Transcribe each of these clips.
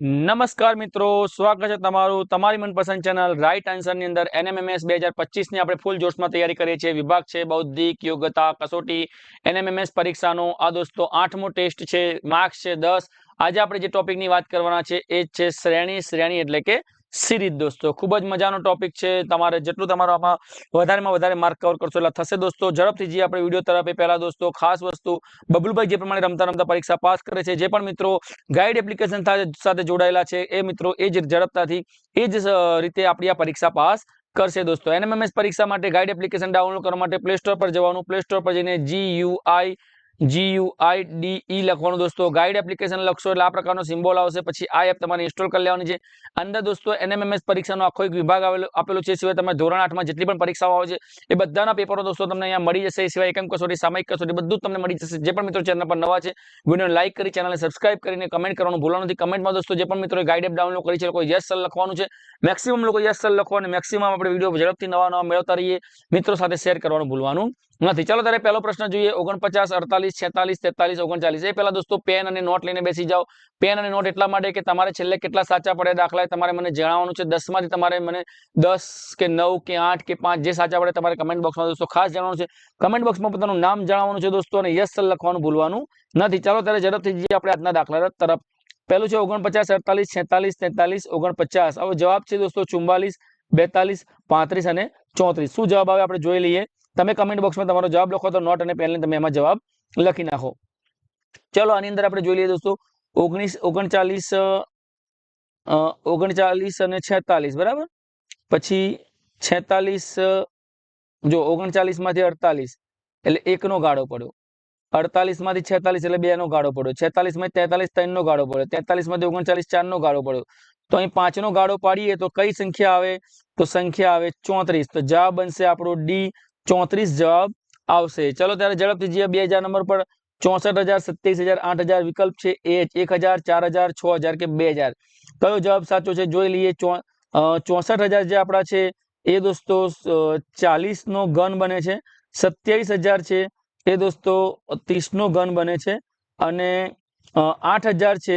નમસ્કાર મિત્રો, સ્વાગત છે તમારું તમારી મનપસંદ ચેનલ રાઈટ આન્સરની અંદર. એનએમએમએસ બે હજાર પચીસની આપણે ફૂલ જોશમાં તૈયારી કરીએ છીએ. વિભાગ છે, બૌદ્ધિક યોગ્યતા, કસોટી. એનએમએમએસ પરીક્ષાનો આ દોસ્તો આઠમો ટેસ્ટ છે માર્ક્સ છે દસ. આજે આપણે જે ટોપિકની વાત કરવાના છે, એ છે શ્રેણી. શ્રેણી એટલે કે સિરીઝ દોસ્તો, ખૂબ જ મજાનો ટોપિક છે. તમારે જેટલું તમારો આમાં વધારેમાં વધારે માર્ક કવર કરશો એટલે થશે દોસ્તો. ઝડપથી જે આપણે વીડિયો તરફ એ પહેલા દોસ્તો, ખાસ વસ્તુ બબલુભાઈ જે પ્રમાણે રમતા રમતા પરીક્ષા પાસ કરે છે, જે પણ મિત્રો ગાઈડ એપ્લિકેશન સાથે જોડાયેલા છે, એ મિત્રો એ જ ઝડપતાથી એ જ રીતે આપણી આ પરીક્ષા પાસ કરશે દોસ્તો. એનએમએમએસ પરીક્ષા માટે ગાઈડ એપ્લિકેશન ડાઉનલોડ કરવા માટે પ્લે સ્ટોર પર જવાનું પ્લે સ્ટોર પર જઈને G U I G U I D E લખવાનું દોસ્તો. ગાઈડ એપ્લિકેશન લખશો એટલે આ પ્રકારનો સિમ્બોલ આવશે. પછી આ એપ તમારે ઇન્સ્ટોલ કરી લેવાની છે. અંદર દોસ્તો એનએમએમએસ પરીક્ષાનો આખો એક વિભાગ આવેલો આપેલો છે. સિવાય તમે ધોરણ આઠમાં જેટલી પણ પરીક્ષાઓ આવે છે, એ બધાના પેપરો દોસ્તો તમને અહીંયા મળી જશે. સિવાય એકમ કસોટી, સામાયિક કસોટી બધું તમને મળી જશે. જે પણ મિત્રો ચેનલ પર નવા છે વીડિયો લાઈક કરી ચેનલને સબસ્ક્રાઇબ કરીને કમેન્ટ કરવાનું ભૂલવાનું નથી. કમેન્ટમાં દોસ્તો જે પણ મિત્રો ગાઈડ એપ ડાઉનલોડ કરી છે લોકો યસ સર લખવાનું છે. મેક્સિમમ લોકો યસ સર લખો અને મેક્સિમમ આપણે વીડિયો ઝડપથી નવા નવા મેળવતા રહીએ. મિત્રો સાથે શેર કરવાનું ભૂલવાનું નથી. ચાલો, ત્યારે પહેલો પ્રશ્ન જોઈએ. ઓગણપચાસ, અડતાલીસ છેતાલીસ તેતાલીસ ઓગણચાલીસ. એ પહેલા દોસ્તો પેન અને નોટ લઈને બેસી જાઓ. પેન અને નોટ એટલા માટે કે તમારે છેલ્લે કેટલા સાચા પડે દાખલા તમારે મને જણાવવાનું છે. દસમાંથી તમારે મને દસ કે નવ કે આઠ કે પાંચ જે સાચા પડે તમારે કમેન્ટ બોક્સમાં દોસ્તો ખાસ જણાવવાનું છે. કમેન્ટ બોક્સમાં પોતાનું નામ જણાવવાનું છે દોસ્તો અને યસ લખવાનું ભૂલવાનું નથી. ચાલો, ત્યારે ઝડપથી જઈએ આપણે આજના દાખલા તરફ. પહેલું છે ઓગણપચાસ, અડતાલીસ, છેતાલીસ, તેતાલીસ, ઓગણપચાસ. હવે જવાબ છે દોસ્તો ચુમ્બાલીસ બેતાલીસ, પાંત્રીસ અને ચોત્રીસ. શું જવાબ આવે આપણે જોઈ લઈએ. તમે કમેન્ટ બોક્સમાં તમારો જવાબ લખો તો નોટ અને પેનને તમે એમાં જવાબ લખી નાખો. ચલો, આની અંદર આપણે જોઈ લઈએ દોસ્તો, ઓગણીસ, ઓગણચાલીસ ઓગણચાલીસ અને છેતાલીસ, બરાબર? પછી છેતાલીસ જો ઓગણચાલીસમાંથી અડતાલીસ, એટલે એકનો ગાળો પડ્યો. અડતાલીસમાંથી છેતાલીસ એટલે બે નો ગાળો પડ્યો. છેતાલીસમાંથી તેતાલીસ ત્રણ નો ગાળો પડ્યો. તેતાલીસમાંથી ઓગણચાલીસ ચાર નો ગાળો પડ્યો. તો અહીં પાંચ નો ગાળો પાડીએ તો કઈ સંખ્યા આવે? તો સંખ્યા આવે ચોત્રીસ. તો જવાબ બનશે આપણો ડી ચોત્રીસ, જવાબ આવશે. ચલો ત્યારે ઝડપથી જઈએ બે હજાર નંબર પર ચોસઠ હજાર, સત્યાવીસ હજાર, આઠ હજાર વિકલ્પ છે એ એક હજાર, ચાર હજાર, છ હજાર કે બે હજાર. કયો જવાબ સાચો છે જોઈ લઈએ. ચોસઠ હજાર જે આપણા છે એ દોસ્તો ચાલીસ નો ઘન બને છે. સત્યાવીસ હજાર છે એ દોસ્તો, ત્રીસ નો ઘન બને છે. અને આઠ હજાર છે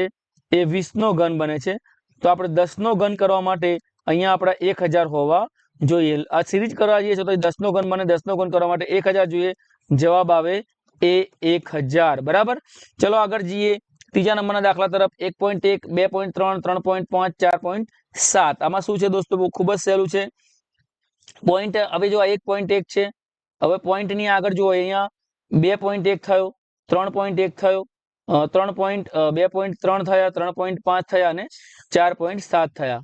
એ વીસ નો ઘન બને છે. તો આપણે દસ નો ઘન કરવા માટે અહીંયા આપણા એક હજાર હોવા જોઈએ. આ સિરીઝ કરવા જઈએ તો દસનો ઘન બને. દસ ઘન કરવા માટે એક જોઈએ. જવાબ આવે એ એક બરાબર? ચલો આગળ જઈએ. ત્રીજા નંબરના દાખલા તરફ એક પોઈન્ટ એક, બે પોઈન્ટ ત્રણ ત્રણ પોઈન્ટ પાંચ, ચાર પોઈન્ટ સાત. આમાં શું છે દોસ્તો? બહુ ખૂબ જ સહેલું છે. પોઈન્ટ, હવે જો એક પોઈન્ટ એક છે. હવે પોઈન્ટની આગળ જુઓ. અહીંયા બે પોઈન્ટ એક થયો, ત્રણ પોઈન્ટ એક થયો ત્રણ પોઈન્ટ બે પોઈન્ટ ત્રણ થયા, ત્રણ પોઈન્ટ પાંચ થયા અને ચાર પોઈન્ટ સાત થયા.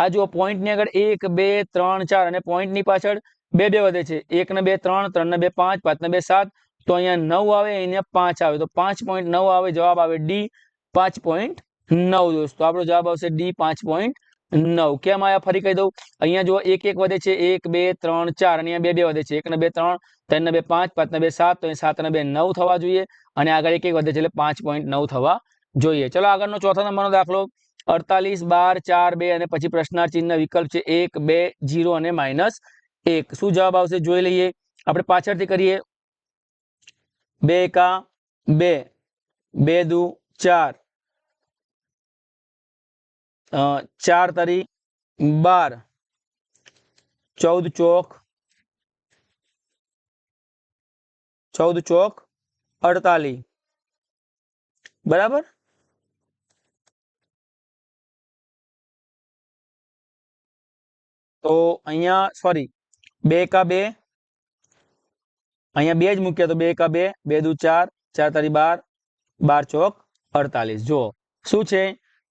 આ જુઓ પોઈન્ટની આગળ એક, બે, ત્રણ, ચાર અને પોઈન્ટની પાછળ બે બે વધે છે. એક ને બે, ત્રણ ત્રણ ને બે, પાંચ પાંચ ને બે, સાત. તો અહીંયા નવ આવે, અહીંયા પાંચ આવે. તો પાંચ પોઈન્ટ નવ આવે, જવાબ આવે ડી પાંચ પોઈન્ટ નવ દોસ્તો. આપણો જવાબ આવશે ડી પાંચ પોઈન્ટ નવ. કેમ આયા ફરી કહી દઉં? અહીંયા જો એક એક વધે છે. એક, બે, ત્રણ, ચાર. અહીંયા બે બે વધે છે. એક ને બે, ત્રણ ત્રણ ને બે, પાંચ પાંચ ને બે, સાત. તો સાત ને બે નવ થવા જોઈએ. અને આગળ એક એક વધે છે એટલે પાંચ પોઈન્ટ નવ થવા જોઈએ. ચલો, આગળનો ચોથા નંબરનો દાખલો. અડતાલીસ, બાર, ચાર, બે અને પછી પ્રશ્નાર્થ ચિહ્ન વિકલ્પ છે એક, બે, જીરો અને માઇનસ એક. શું જવાબ આવશે? જોઈ લઈએ. આપણે પાછળથી કરીએ. બે એકા, બે. બે દુ, ચાર. ચાર તરી, બાર. ચૌદ ચોક. ચૌદ ચોક અડતાલીસ બરાબર? તો અહીંયા સોરી બે એકા બે. અહીંયા બે જ મૂક્યા તો બે એકા બે બે દુ ચાર ચાર તારી બાર બાર ચોક અડતાલીસ. જુઓ, શું છે?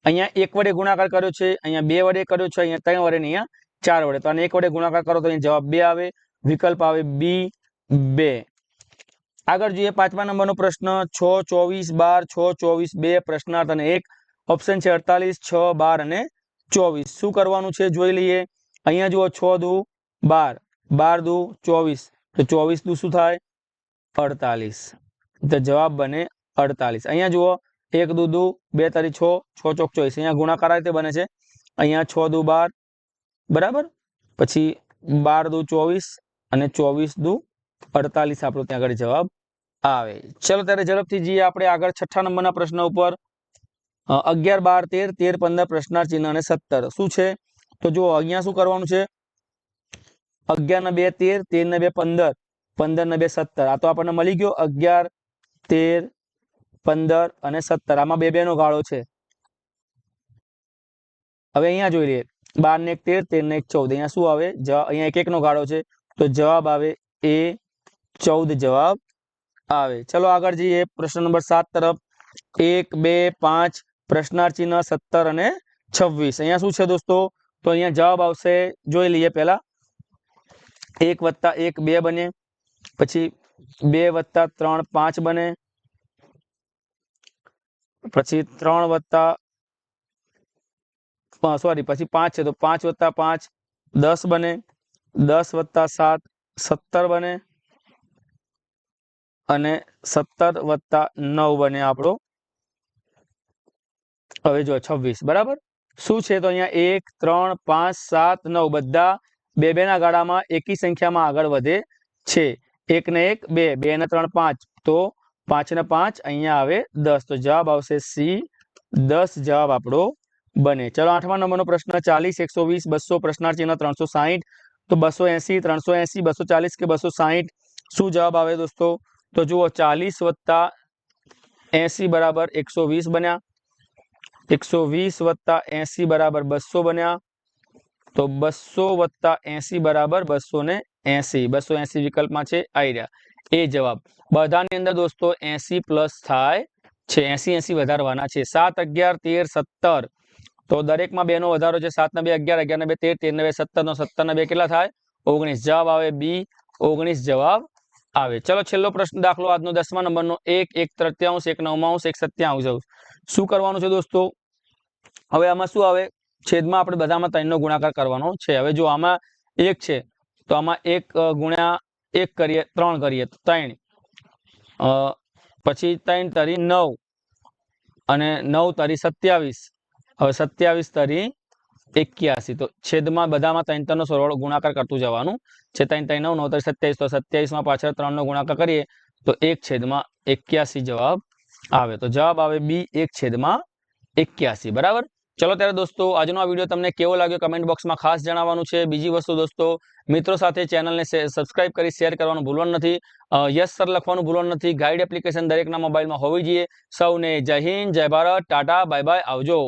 અહીંયા એક વડે ગુણાકાર કર્યો છે, અહીંયા બે વડે કર્યો છે, અહીંયા ત્રણ વડે અહીંયા ચાર વડે. તો આને એક વડે ગુણાકાર કરો તો અહીંયા જવાબ બે આવે, વિકલ્પ આવે બી બે. આગળ જોઈએ પાંચમા નંબરનો પ્રશ્ન, છ, ચોવીસ, બાર, છ, ચોવીસ, બે, પ્રશ્નાર્થ અને એક. ઓપ્શન છે અડતાલીસ, છ, બાર અને ચોવીસ. શું કરવાનું છે? જોઈ લઈએ. અહીંયા જુઓ, છ દુ, બાર. બાર દુ, ચોવીસ. તો ચોવીસ દુ શું થાય? અડતાલીસ. તો જવાબ બને અડતાલીસ. અહીંયા જુઓ, એક દુ દુ, બે તારી છ છ ચોક ચોવીસ. અહીંયા ગુણાકાર રીતે બને છે. અહીંયા છ દુ, બાર. બરાબર? પછી બાર દુ, ચોવીસ અને ચોવીસ દુ, અડતાલીસ આપણો ત્યાં આગળ જવાબ આવે. ચલો, ત્યારે ઝડપથી જઈએ આપણે આગળ છઠ્ઠા નંબરના પ્રશ્ન ઉપર. અગિયાર, બાર, તેર તેર, પંદર પ્રશ્નાર્થ ચિહ્ન અને સત્તર. શું છે? તો જુઓ, અહીંયા શું કરવાનું છે? અગિયાર ને બે તેર તેર ને બે પંદર. પંદર ને બે સત્તર. આ તો આપણને મળી ગયો અગિયાર, તેર, પંદર અને સત્તર. આમાં બે બે નો ગાળો છે. હવે અહીંયા જોઈ લઈએ. બાર ને એક તેર તેર ને એક ચૌદ. અહીંયા શું આવે? અહીંયા એક એક નો ગાળો છે. તો જવાબ આવે એ ચૌદ જવાબ આવે. ચલો આગળ જઈએ. પ્રશ્ન નંબર સાત તરફ. એક, બે, પાંચ પ્રશ્નાર્થ ચિહ્ન સત્તર અને છવ્વીસ. અહીંયા શું છે દોસ્તો? તો અહીંયા જવાબ આવશે, જોઈ લઈએ પહેલા. એક વત્તા એક બે બને, પછી બે વત્તા ત્રણ પાંચ બને, પછી ત્રણ વત્તા સોરી પછી પાંચ છે તો પાંચ વત્તા પાંચ, દસ બને, દસ વત્તા સાત, સત્તર બને, અને સત્તર વત્તા નવ બને આપણો. હવે જો છવ્વીસ, બરાબર? શું છે? તો અહીંયા એક, ત્રણ, પાંચ, સાત, નવ બધા બે બે ના ગાળામાં એકી સંખ્યામાં આગળ વધે છે. એક ને એક, બે બે ને ત્રણ, પાંચ. તો પાંચ ને પાંચ અહીંયા આવે દસ. તો જવાબ આવશે સી. દસ જવાબ આપણો બને. ચલો, આઠમા નંબરનો પ્રશ્ન ચાલીસ, એકસો વીસ, બસો પ્રશ્નાર્થ ચિહ્ન ત્રણસો સાહીઠ. તો બસો એસી, ત્રણસો એસી, બસો ચાલીસ કે બસો સાહીઠ? શું જવાબ આવે દોસ્તો? તો જુઓ, ચાલીસ વત્તા એસી બરાબર એકસો વીસ બન્યા. એકસો વીસ વત્તા એસી બરાબર બસો બન્યા. તો બસો વત્તા એસી બરાબર બસો ને એસી. બસો એસી વિકલ્પમાં છે, આઈ રહ્યા. એ જવાબ. બધાની અંદર દોસ્તો એસી પ્લસ થાય છે, એસી એસી વધારવાના છે. સાત, અગિયાર, તેર, સત્તર. તો દરેકમાં બે નો વધારો છે, સાત ને બે, અગિયાર અગિયાર ને બે, તેર તેર ને બે, સત્તર નો સત્તર ને બે કેટલા થાય? ઓગણીસ. જવાબ આવે બી. ઓગણીસ જવાબ આવે. ચલો છેલ્લો પ્રશ્ન દાખલો. આજનો દસમા નંબરનો એક એક ત્રત્યાંશ એક નવમાંશ એક સત્યાંશ શું કરવાનું છે દોસ્તો? હવે આમાં શું આવે? છેદમાં આપણે બધામાં ત્રણનો ગુણાકાર કરવાનો છે. હવે જો આમાં એક છે, તો આમાં એક ગુણ્યા એક કરીએ, ત્રણ કરીએ, તો ત્રણ. પછી ત્રણ તરી નવ અને નવ તરી સત્યાવીસ. હવે સત્યાવીસ તરી એક્યાસી. તો છેદમાં બધામાં ત્રણ ત્રણનો સરવાળો ગુણાકાર કરતું જવાનું છે. ત્રણ ત્રણ નવ નવ તરી સત્યાવીસ. તો સત્યાવીસમાં પાછળ ત્રણનો ગુણાકાર કરીએ, તો એક છેદમાં એક્યાસી જવાબ આવે. તો જવાબ આવે બી એક છેદમાં એક્યાસી. બરાબર? ચલો ત્યારે દોસ્તો, આજનો આ વીડિયો તમને કેવો લાગ્યો કમેન્ટ બોક્સમાં ખાસ જણાવવાનું છે. બીજી વસ્તુ દોસ્તો, મિત્રો સાથે ચેનલને સબસ્ક્રાઇબ કરી શેર કરવાનું ભૂલવાનું નથી. યસ સર લખવાનું ભૂલવાનું નથી. ગાઈડ એપ્લિકેશન દરેકના મોબાઈલમાં હોવી જોઈએ. સૌને જય હિન્દ, જય ભારત. ટાટા બાય બાય આવજો.